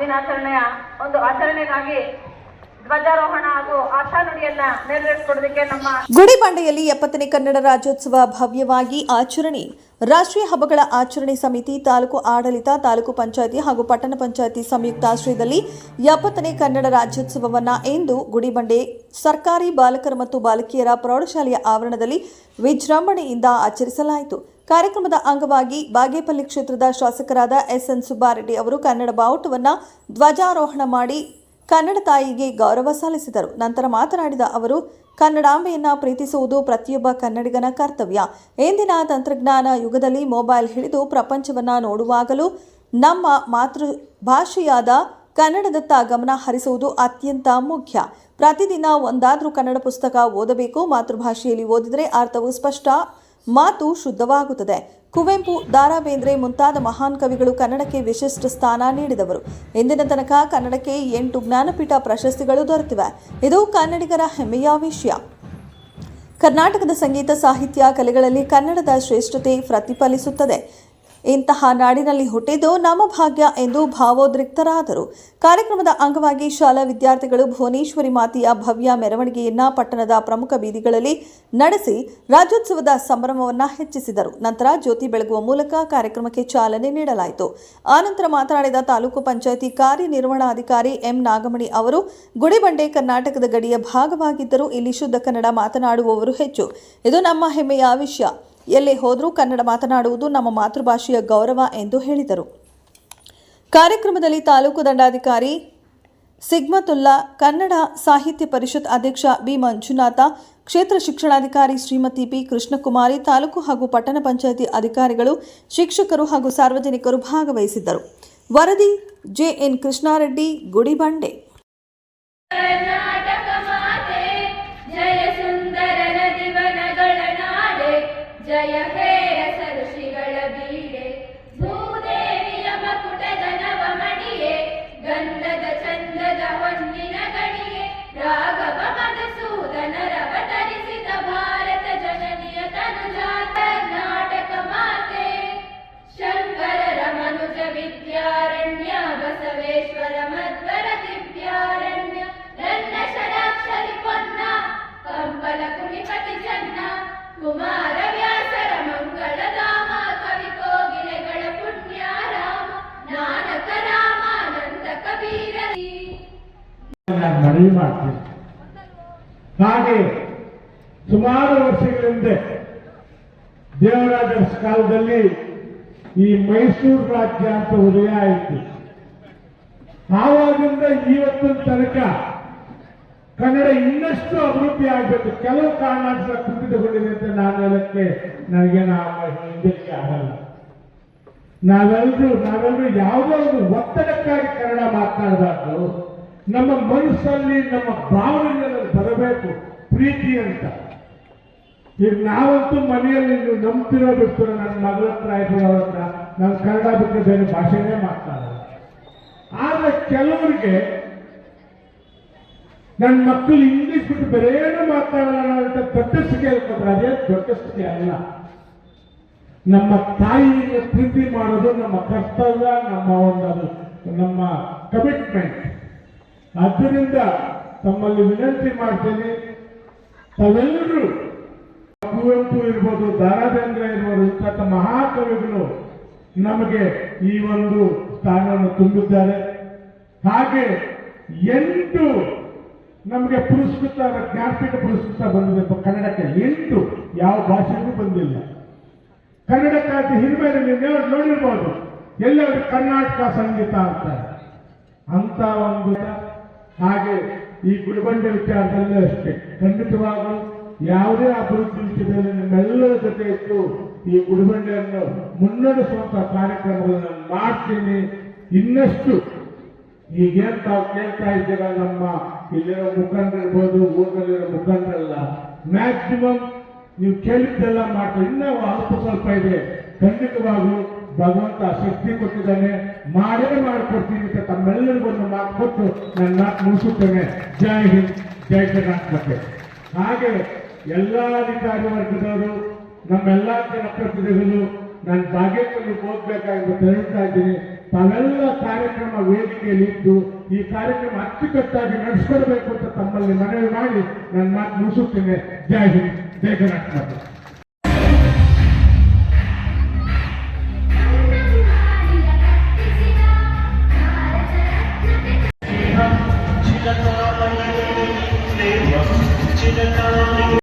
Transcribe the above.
ದಿನಾಚರಣೆಯ ಒಂದು ಆಚರಣೆಗಾಗಿ ನಮ್ಮ ಗುಡಿಬಂಡೆಯಲ್ಲಿ ಎಪ್ಪತ್ತನೇ ಕನ್ನಡ ರಾಜ್ಯೋತ್ಸವ ಭವ್ಯವಾಗಿ ಆಚರಣೆ. ರಾಷ್ಟ್ರೀಯ ಹಬ್ಬಗಳ ಆಚರಣೆ ಸಮಿತಿ, ತಾಲೂಕು ಆಡಳಿತ, ತಾಲೂಕು ಪಂಚಾಯತಿ ಹಾಗೂ ಪಟ್ಟಣ ಪಂಚಾಯತಿ ಸಂಯುಕ್ತಾಶ್ರಯದಲ್ಲಿ ಎಪ್ಪತ್ತನೇ ಕನ್ನಡ ರಾಜ್ಯೋತ್ಸವವನ್ನು ಇಂದು ಗುಡಿಬಂಡೆ ಸರ್ಕಾರಿ ಬಾಲಕರ ಮತ್ತು ಬಾಲಕಿಯರ ಪ್ರೌಢಶಾಲೆಯ ಆವರಣದಲ್ಲಿ ವಿಜೃಂಭಣೆಯಿಂದ ಆಚರಿಸಲಾಯಿತು. ಕಾರ್ಯಕ್ರಮದ ಅಂಗವಾಗಿ ಬಾಗೇಪಲ್ಲಿ ಕ್ಷೇತ್ರದ ಶಾಸಕರಾದ ಎಸ್ ಎನ್ ಸುಬ್ಬಾರೆಡ್ಡಿ ಅವರು ಕನ್ನಡ ಬಾವುಟವನ್ನು ಧ್ವಜಾರೋಹಣ ಮಾಡಿ ಕನ್ನಡ ತಾಯಿಗೆ ಗೌರವ ಸಲ್ಲಿಸಿದರು. ನಂತರ ಮಾತನಾಡಿದ ಅವರು, ಕನ್ನಡಾಂಬೆಯನ್ನು ಪ್ರೀತಿಸುವುದು ಪ್ರತಿಯೊಬ್ಬ ಕನ್ನಡಿಗನ ಕರ್ತವ್ಯ. ಇಂದಿನ ತಂತ್ರಜ್ಞಾನ ಯುಗದಲ್ಲಿ ಮೊಬೈಲ್ ಹಿಡಿದು ಪ್ರಪಂಚವನ್ನು ನೋಡುವಾಗಲೂ ನಮ್ಮ ಮಾತೃ ಭಾಷೆಯಾದ ಕನ್ನಡದತ್ತ ಗಮನ ಹರಿಸುವುದು ಅತ್ಯಂತ ಮುಖ್ಯ. ಪ್ರತಿದಿನ ಒಂದಾದರೂ ಕನ್ನಡ ಪುಸ್ತಕ ಓದಬೇಕು, ಮಾತೃಭಾಷೆಯಲ್ಲಿ ಓದಿದರೆ ಅರ್ಥವು ಸ್ಪಷ್ಟ ಮಾತು ಶುದ್ಧವಾಗುತ್ತದೆ. ಕುವೆಂಪು ದಾರಾ ಬೇಂದ್ರೆ ಮುಂತಾದ ಮಹಾನ್ ಕವಿಗಳು ಕನ್ನಡಕ್ಕೆ ವಿಶಿಷ್ಟ ಸ್ಥಾನ ನೀಡಿದವರು. ಇಂದಿನ ತನಕ ಕನ್ನಡಕ್ಕೆ ಎಂಟು ಜ್ಞಾನಪೀಠ ಪ್ರಶಸ್ತಿಗಳು ದೊರೆತಿವೆ. ಇದು ಕನ್ನಡಿಗರ ಹೆಮ್ಮೆಯ ವಿಷಯ. ಕರ್ನಾಟಕದ ಸಂಗೀತ ಸಾಹಿತ್ಯ ಕಲೆಗಳಲ್ಲಿ ಕನ್ನಡದ ಶ್ರೇಷ್ಠತೆ ಪ್ರತಿಫಲಿಸುತ್ತದೆ. ಇಂತಹ ನಾಡಿನಲ್ಲಿ ಹುಟ್ಟಿದ್ದು ನಮ್ಮ ಭಾಗ್ಯ ಎಂದು ಭಾವೋದ್ರಿಕ್ತರಾದರು. ಕಾರ್ಯಕ್ರಮದ ಅಂಗವಾಗಿ ಶಾಲಾ ವಿದ್ಯಾರ್ಥಿಗಳು ಭುವನೇಶ್ವರಿ ಮಾತೆಯ ಭವ್ಯ ಮೆರವಣಿಗೆಯನ್ನ ಪಟ್ಟಣದ ಪ್ರಮುಖ ಬೀದಿಗಳಲ್ಲಿ ನಡೆಸಿ ರಾಜ್ಯೋತ್ಸವದ ಸಂಭ್ರಮವನ್ನು ಹೆಚ್ಚಿಸಿದರು. ನಂತರ ಜ್ಯೋತಿ ಬೆಳಗುವ ಮೂಲಕ ಕಾರ್ಯಕ್ರಮಕ್ಕೆ ಚಾಲನೆ ನೀಡಲಾಯಿತು. ಆನಂತರ ಮಾತನಾಡಿದ ತಾಲೂಕು ಪಂಚಾಯಿತಿ ಕಾರ್ಯನಿರ್ವಹಣಾಧಿಕಾರಿ ಎಂ ನಾಗಮಣಿ ಅವರು, ಗುಡಿಬಂಡೆ ಕರ್ನಾಟಕದ ಗಡಿಯ ಭಾಗವಾಗಿದ್ದರೂ ಇಲ್ಲಿ ಶುದ್ಧ ಕನ್ನಡ ಮಾತನಾಡುವವರು ಹೆಚ್ಚು. ಇದು ನಮ್ಮ ಹೆಮ್ಮೆಯ ವಿಷಯ. ಎಲ್ಲೇ ಹೋದರೂ ಕನ್ನಡ ಮಾತನಾಡುವುದು ನಮ್ಮ ಮಾತೃಭಾಷೆಯ ಗೌರವ ಎಂದು ಹೇಳಿದರು. ಕಾರ್ಯಕ್ರಮದಲ್ಲಿ ತಾಲೂಕು ದಂಡಾಧಿಕಾರಿ ಸಿಗ್ಮತುಲ್ಲಾ, ಕನ್ನಡ ಸಾಹಿತ್ಯ ಪರಿಷತ್ ಅಧ್ಯಕ್ಷ ಬಿ. ಮಂಜುನಾಥ, ಕ್ಷೇತ್ರ ಶಿಕ್ಷಣಾಧಿಕಾರಿ ಶ್ರೀಮತಿ ಪಿ. ಕೃಷ್ಣಕುಮಾರಿ, ತಾಲೂಕು ಹಾಗೂ ಪಟ್ಟಣ ಪಂಚಾಯಿತಿ ಅಧಿಕಾರಿಗಳು, ಶಿಕ್ಷಕರು ಹಾಗೂ ಸಾರ್ವಜನಿಕರು ಭಾಗವಹಿಸಿದ್ದರು. ವರದಿ ಜೆಎನ್ ಕೃಷ್ಣಾರೆಡ್ಡಿ, ಗುಡಿಬಂಡೆ. ಜಯ ಹೇ ಋಷಿಗಳ ಬೀಡೆ, ಭೂದೇವಿಯ ಮಕುಟದ ನವಮಣಿಯೇ, ಗಂಧದ ಚಂದದ ಹೊನ್ನಿನ ಗಣಿಯೇ, ರಾಘವ ಮಧುಸೂದನ ರವತರಿಸಿದ ಭಾರತ ಜನನಿಯ ತನುಜಾತ ನಾಟಕ ಮಾತೆ. ಶಂಕರರ ಮನುಜ ವಿದ್ಯಾರಣ್ಯ, ಬಸವೇಶ್ವರ ಮಧ್ವರ ದಿವ್ಯಾರಣ್ಯ, ನನ್ನ ಶರಾಕ್ಷರಿ ಪೊನ್ನ ಕಂಬಲ ಕುಣಿಪತಿ ಜನ್ನ, ಕುಮಾರ ನಾನು ಮನವಿ ಮಾಡ್ತೀನಿ. ಹಾಗೆ ಸುಮಾರು ವರ್ಷಗಳ ಹಿಂದೆ ದೇವರಾಜರ ಕಾಲದಲ್ಲಿ ಈ ಮೈಸೂರು ರಾಜ್ಯ ಅಂತ ಉದಯ ಆಯಿತು. ಆವಾಗಿಂದ ಇವತ್ತಿನ ತನಕ ಕನ್ನಡ ಇನ್ನಷ್ಟು ಅಭಿವೃದ್ಧಿ ಆಗಬೇಕು. ಕೆಲವು ಕಾರಣಾಂತರ ಕುಂಠಿತಗೊಂಡಿದೆ ಅಂತ ನಾನು ಹೇಳಕ್ಕೆ ನನಗೆ ಹಿಂದಕ್ಕೆ ಆಗಲ್ಲ. ನಾವೆಲ್ಲರೂ ನಾವೆಲ್ಲರೂ ಯಾವುದೋ ಒಂದು ಒತ್ತಡಕ್ಕಾಗಿ ಕನ್ನಡ ಮಾತನಾಡಬಾರ್ದು ನಮ್ಮ ಮನಸ್ಸಲ್ಲಿ, ನಮ್ಮ ಭಾವನೆಗಳಲ್ಲಿ ಬರಬೇಕು ಪ್ರೀತಿ ಅಂತ. ಈಗ ನಾವಂತೂ ಮನೆಯಲ್ಲಿ ನೀವು ನಂಬ್ತಿರೋ ಬಿಟ್ಟು ನನ್ನ ಮಗಳ ಹತ್ರ ಆಯ್ತು ಅವ್ರ ಹತ್ರ. ನಾನು ಕನ್ನಡ ಬಿಟ್ಟು ಬೇರೆ ಭಾಷೆನೇ ಮಾಡ್ತಾರೆ ಆದರೆ ಕೆಲವರಿಗೆ ನನ್ನ ಮಕ್ಕಳು ಇಂಗ್ಲಿಷ್ ಬಿಟ್ಟು ಬೇರೇನು ಮಾತಾಡೋಣ ಅಂತ ದೊಡ್ಡಸ್ತಿಕೆ ಹೇಳ್ಕೊಂಡ್ರೆ ಅದೇ ದೊಡ್ಡಸ್ತಿಕೆ ಅಲ್ಲ. ನಮ್ಮ ತಾಯಿಗೆ ಪ್ರೀತಿ ಮಾಡೋದು ನಮ್ಮ ಕರ್ತವ್ಯ, ನಮ್ಮ ಒಂದು ನಮ್ಮ ಕಮಿಟ್ಮೆಂಟ್ ಆದ್ದರಿಂದ ತಮ್ಮಲ್ಲಿ ವಿನಂತಿ ಮಾಡ್ತೇನೆ, ತಾವೆಲ್ಲರೂ ಕುವೆಂಪು ಇರ್ಬೋದು ದಾರಾಬೇಂದ್ರ ಇರ್ಬೋದು ಇಂಥ ಮಹಾಕವಿಗಳು ನಮಗೆ ಈ ಒಂದು ಸ್ಥಾನವನ್ನು ತುಂಬಿದ್ದಾರೆ. ಹಾಗೆ ಎಂಟು ನಮಗೆ ಪುರಸ್ಕೃತ, ಜ್ಞಾನಪೀಠ ಪುರಸ್ಕೃತ ಬಂದಿದೆ ಕನ್ನಡಕ್ಕೆ. ಎಂಟು, ಯಾವ ಭಾಷೆಗೂ ಬಂದಿಲ್ಲ. ಕನ್ನಡಕ್ಕಾಗಿ ಹಿರಿಮೆಯಲ್ಲಿ ನೀವು ನೋಡಿರ್ಬೋದು, ಎಲ್ಲರೂ ಕರ್ನಾಟಕ ಸಂಗೀತ ಅಂತಾರೆ. ಅಂತ ಒಂದು ಹಾಗೆ ಈ ಗುಡಿಬಂಡೆ ವಿಚಾರದಲ್ಲೂ ಅಷ್ಟೇ. ಖಂಡಿತವಾಗೂ ಯಾವುದೇ ಅಭಿವೃದ್ಧಿ ವಿಷಯದಲ್ಲಿ ನಿಮ್ಮೆಲ್ಲರ ಜೊತೆ ಇದ್ದು ಈ ಗುಡಿಬಂಡೆಯನ್ನು ಮುನ್ನಡೆಸುವಂತ ಕಾರ್ಯಕ್ರಮಗಳನ್ನು ನಾನು ಮಾಡ್ತೀನಿ. ಇನ್ನಷ್ಟು ಈಗೇನ್ ತಾವು ಕೇಳ್ತಾ ಇದ್ದೀರ ನಮ್ಮ ಇಲ್ಲಿರೋ ಮುಖಂಡರಿರ್ಬೋದು, ಊರಲ್ಲಿರೋ ಮುಖಂಡರಲ್ಲ. ಮ್ಯಾಕ್ಸಿಮಮ್ ನೀವು ಕೇಳಿದ್ದೆಲ್ಲ ಮಾಡ್ತಾರೆ ಇನ್ನೂ ಅಲ್ಪ ಸ್ವಲ್ಪ ಇದೆ. ಖಂಡಿತವಾಗ್ಲೂ ಭಗವಂತ ಶಕ್ತಿ ಕೊಟ್ಟಿದ್ದಾನೆ ಮಾಡೇ ಮಾಡಿಕೊಡ್ತೀನಿ ಅಂತ ತಮ್ಮೆಲ್ಲರಿಗೂ ಒಂದು ಮಾತು ಕೊಟ್ಟು ನನ್ನ ಮಾತು ಮುಗಿಸುತ್ತೇನೆ. ಜೈ ಹಿಂದ್, ಜೈ ಕರ್ನಾಟಕ ಹಾಗೆ ಎಲ್ಲ ಅಧಿಕಾರಿ ವರ್ಗದವರು, ನಮ್ಮೆಲ್ಲ ಜನಪ್ರತಿನಿಧಿಗಳು, ನಾನು ಭಾಗ್ಯದಲ್ಲಿ ಹೋಗ್ಬೇಕಾಗಿ ಹೇಳ್ತಾ ಇದ್ದೀನಿ. ತಾವೆಲ್ಲ ಕಾರ್ಯಕ್ರಮ ವೇದಿಕೆಯಲ್ಲಿ ಇದ್ದು, ಈ ಕಾರ್ಯಕ್ರಮ ಅಚ್ಚುಕಟ್ಟಾಗಿ ನಡೆಸ್ಕೊಡ್ಬೇಕು ಅಂತ ತಮ್ಮಲ್ಲಿ ಮನವಿ ಮಾಡಿ ನನ್ನ ಮಾತು ಮುಗಿಸುತ್ತೇನೆ. ಜೈ ಹಿಂದ್, ಜೈ ಕರ್ನಾಟಕ